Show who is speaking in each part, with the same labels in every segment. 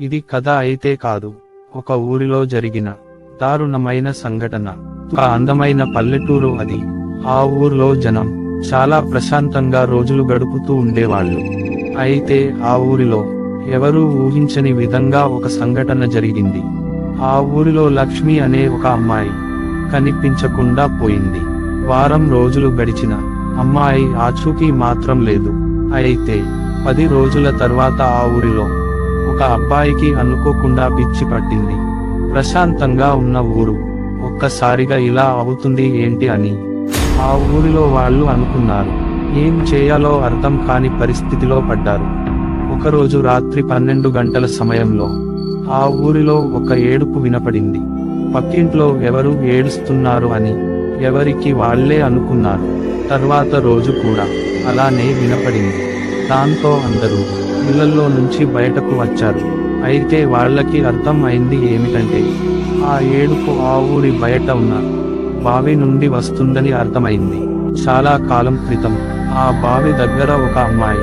Speaker 1: ఇది కథ అయితే కాదు ఒక ఊరిలో జరిగిన దారుణమైన సంఘటన. ఒక అందమైన పల్లెటూరు అది. ఆ ఊర్లో జనం చాలా ప్రశాంతంగా రోజులు గడుపుతూ ఉండేవాళ్ళు. అయితే ఆ ఊరిలో ఎవరూ ఊహించని విధంగా ఒక సంఘటన జరిగింది. ఆ ఊరిలో లక్ష్మి అనే ఒక అమ్మాయి కనిపించకుండా పోయింది. వారం రోజులు గడిచిన అమ్మాయి ఆచూకీ మాత్రం లేదు. అయితే పది రోజుల తర్వాత ఆ ఊరిలో ఒక అబ్బాయికి అనుకోకుండా పిచ్చి పట్టింది. ప్రశాంతంగా ఉన్న ఊరు. ఒక్కసారిగా ఇలా అవుతుంది ఏంటి అని. ఆ ఊరిలో వాళ్ళు అనుకున్నారు. ఏం చేయాలో అర్థం కాని పరిస్థితిలో పడ్డారు. ఒకరోజు రాత్రి పన్నెండు గంటల సమయంలో ఆ ఊరిలో ఒక ఏడుపు వినపడింది. పక్కింట్లో ఎవరు ఏడుస్తున్నారు అని ఎవరికి వాళ్ళే అనుకున్నారు. తర్వాత రోజు కూడా అలానే వినపడింది. దాంతో అందరూ ఇళ్ళలో నుంచి బయటకు వచ్చారు. అయితే వాళ్ళకి అర్థం అయింది ఏమిటంటే ఆ ఏడుపు ఆ ఊరి బయట ఉన్న బావి నుండి వస్తుందని అర్థమైంది. చాలా కాలం క్రితం ఆ బావి దగ్గర ఒక అమ్మాయి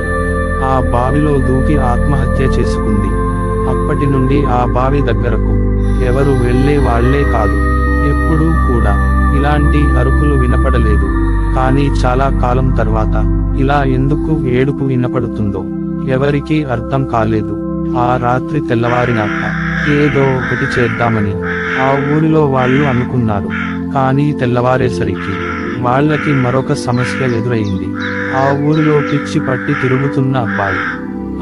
Speaker 1: ఆ బావిలో దూకి ఆత్మహత్య చేసుకుంది. అప్పటి నుండి ఆ బావి దగ్గరకు ఎవరు వెళ్ళే వాళ్ళే కాదు ఎప్పుడూ కూడా. ఇలాంటి అరుపులు వినపడలేదు. కానీ చాలా కాలం తర్వాత ఇలా ఎందుకు ఏడుపు వినపడుతుందో ఎవరికీ అర్థం కాలేదు. ఆ రాత్రి తెల్లవారినాక ఏదో ఒకటి చేద్దామని ఆ ఊరిలో వాళ్ళు అనుకున్నారు. కానీ తెల్లవారేసరికి వాళ్ళకి మరొక సమస్య ఎదురైంది. ఆ ఊరిలో పిచ్చి పట్టి తిరుగుతున్న అబ్బాయి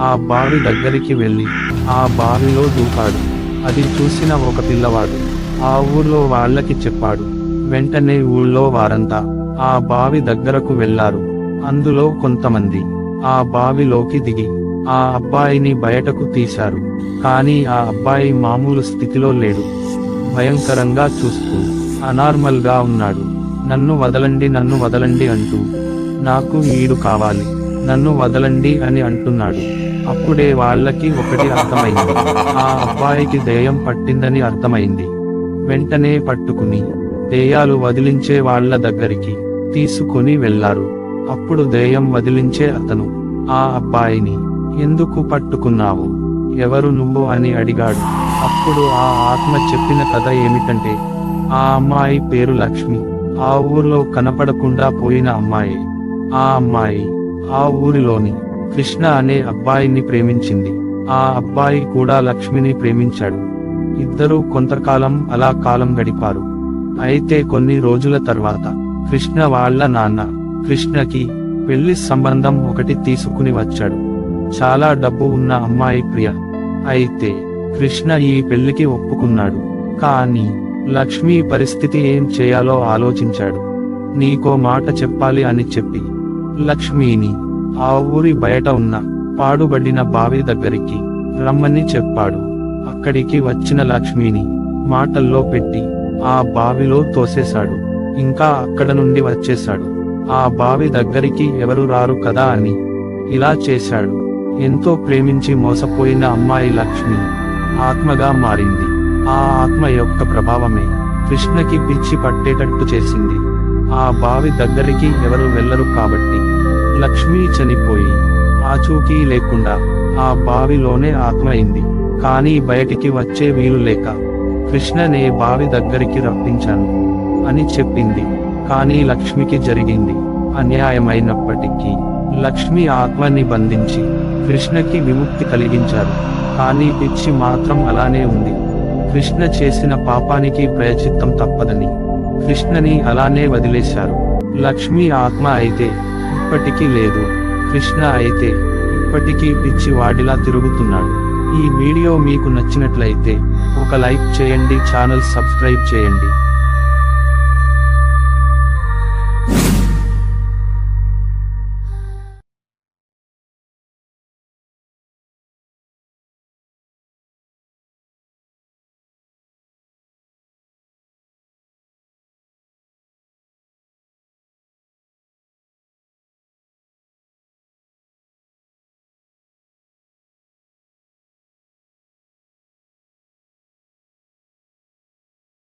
Speaker 1: ఆ బావి దగ్గరికి వెళ్ళి ఆ బావిలో దూకాడు. అది చూసిన ఒక పిల్లవాడు ఆ ఊర్లో వాళ్ళకి చెప్పాడు. వెంటనే ఊళ్ళో వారంతా ఆ బావి దగ్గరకు వెళ్ళారు. అందులో కొంతమంది ఆ బావిలోకి దిగి ఆ అబ్బాయిని బయటకు తీశారు. కానీ ఆ అబ్బాయి మామూలు స్థితిలో లేడు. భయంకరంగా చూస్తూ అనార్మల్గా ఉన్నాడు. నన్ను వదలండి నన్ను వదలండి అంటూ నాకు ఈడు కావాలి. నన్ను వదలండి అని అంటున్నాడు. అప్పుడే వాళ్ళకి ఒకటి అర్థమైంది. ఆ అబ్బాయికి దెయ్యం పట్టిందని అర్థమైంది. వెంటనే పట్టుకుని దెయ్యాలు వదిలించే వాళ్ళ దగ్గరికి తీసుకుని వెళ్ళారు అప్పుడు దెయ్యం వదిలించే అతను ఆ అబ్బాయిని ఎందుకు పట్టుకున్నావు? ఎవరు నువ్వు? అని అడిగాడు. అప్పుడు ఆ ఆత్మ చెప్పిన కథ ఏమిటంటే ఆ అమ్మాయి పేరు లక్ష్మి. ఆ ఊర్లో కనపడకుండా పోయిన అమ్మాయి. ఆ అమ్మాయి ఆ ఊరిలోని కృష్ణ అనే అబ్బాయిని ప్రేమించింది. ఆ అబ్బాయి కూడా లక్ష్మిని ప్రేమించాడు. ఇద్దరూ కొంతకాలం అలా కాలం గడిపారు. అయితే కొన్ని రోజుల తర్వాత కృష్ణ వాళ్ళ నాన్న కృష్ణకి పెళ్ళి సంబంధం ఒకటి తీసుకుని వచ్చాడు. చాలా డబ్బు ఉన్న అమ్మాయి ప్రియ. అయితే కృష్ణ ఈ పెళ్ళికి ఒప్పుకున్నాడు. కానీ లక్ష్మి పరిస్థితి ఏం చేయాలో ఆలోచించాడు. నీకో మాట చెప్పాలి అని చెప్పి. లక్ష్మిని ఆ ఊరి బయట ఉన్న పాడుబడిన బావి దగ్గరికి రమ్మని చెప్పాడు. అక్కడికి వచ్చిన లక్ష్మిని మాటల్లో పెట్టి ఆ బావిలో తోసేశాడు. ఇంకా అక్కడ నుండి వచ్చేశాడు. ఆ బావి దగ్గరికి ఎవరు రారు కదా అని. ఇలా చేశాడు. ఎంతో ప్రేమించి మోసపోయిన అమ్మాయి లక్ష్మి. ఆత్మగా మారింది. ఆ ఆత్మ యొక్క ప్రభావమే కృష్ణకి పిచ్చి పట్టేటట్టు చేసింది. ఆ బావి దగ్గరికి ఎవరు వెళ్ళరు కాబట్టి. లక్ష్మి చనిపోయి ఆచూకీ లేకుండా ఆ బావిలోనే ఆత్మ అయింది. కానీ బయటికి వచ్చే వీలు లేక కృష్ణనే బావి దగ్గరికి రప్పించాను అని చెప్పింది. కానీ లక్ష్మికి జరిగింది. అన్యాయమైనప్పటికీ లక్ష్మి ఆత్మని బంధించి కృష్ణకి విముక్తి కలిగించారు. కానీ పిచ్చి మాత్రం అలానే ఉంది. కృష్ణ చేసిన పాపానికి ప్రయచిత్తం తప్పదని కృష్ణని అలానే వదిలేశారు. లక్ష్మి ఆత్మ అయితే ఇప్పటికీ లేదు. కృష్ణ అయితే ఇప్పటికీ పిచ్చి వాడిలా తిరుగుతున్నాడు. ఈ వీడియో మీకు నచ్చినట్లయితే ఒక లైక్ చేయండి ఛానల్ సబ్స్క్రైబ్ చేయండి.